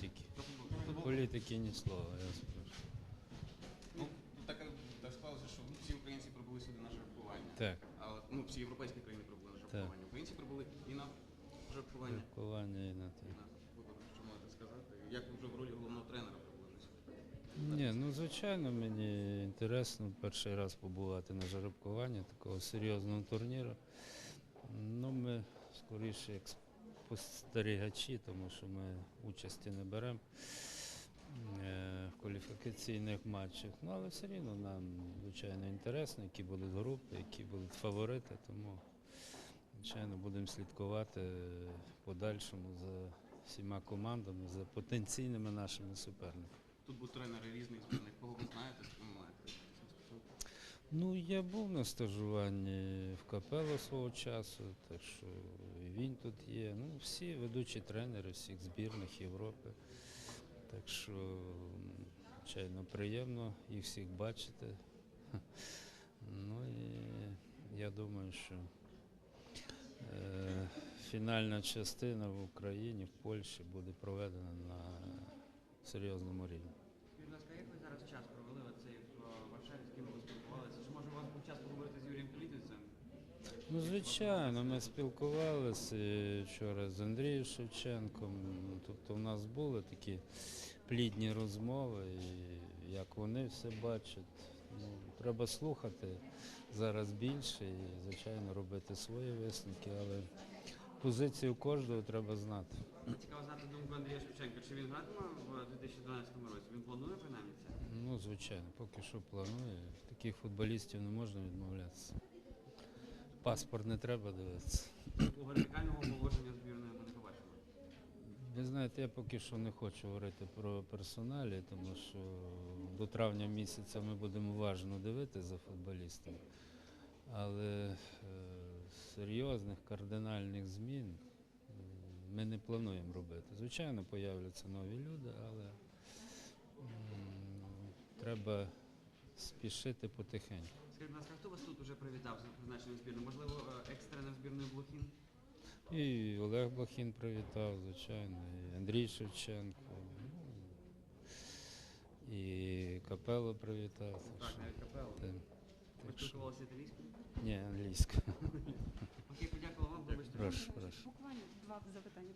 тільки. Про футбол. Футбол. Політики ні слова, я спрошу. Ну, так, так склалося, що ну, всі українці прибули сюди на жеребкування. Так, Але, ну, всі європейські країни прибули на жеребкування. Українці прибули і на жеребкування. Рахування і на те. на вибори. Що можете сказати? Як ви вже в ролі головного тренера прибули сюди? Ні, ну звичайно, мені інтересно перший раз побувати на жеребкуванні такого серйозного турніру. Ну, ми скоріше як спостерігачі, тому що ми участі не беремо е, в кваліфікаційних матчах. Ну, але все рівно нам, звичайно, інтересно, які будуть групи, які будуть фаворити, тому, звичайно, будемо слідкувати в подальшому за всіма командами, за потенційними нашими суперниками. Тут будуть тренери різних збірних. Кого ви знаєте, з ким? Ну, я був на стажуванні в капело свого часу, так що він тут є. Ну, всі ведучі тренери всіх збірних Європи. Так що, звичайно, приємно їх всіх бачити. Ну і я думаю, що е, фінальна частина в Україні, в Польщі буде проведена на серйозному рівні. Скажіть, будь ласка, як ви зараз час провели оцей в Варшаві, з ким ви спілкувалися? Чи може у вас був час поговорити з Юрієм Політицем? Ну, звичайно, ми спілкувалися вчора з Андрієм Шевченком. Тобто в нас були такі плідні розмови, і як вони все бачать. Ну, треба слухати зараз більше і, звичайно, робити свої висновки, але позицію кожного треба знати. Цікаво знати думку Андрія Шевченка. Чи він гратиме в 2012 році? Він планує принаймні це? Ну, звичайно, поки що планує. Таких футболістів не можна відмовлятися. Паспорт не треба дивитися. Такого радикального положення збірної ми не побачимо. Ви знаєте, я поки що не хочу говорити про персоналі, тому що до травня місяця ми будемо уважно дивитися за футболістами. Але е, серйозних кардинальних змін ми не плануємо робити. Звичайно, появляться нові люди, але м, треба спішити потихеньку. Скажіть, будь ласка, хто вас тут уже привітав з призначенням збірної? Можливо, е, екс-тренер збірної Блохін? І Олег Блохін привітав, звичайно, і Андрій Шевченко, ну, і Капело привітав. так навіть капело. Ви так що- спілкувалися італійською? Ні, англійською. Окей, подякував вам, вибачте. Прошу, прошу. Буквально два запитання.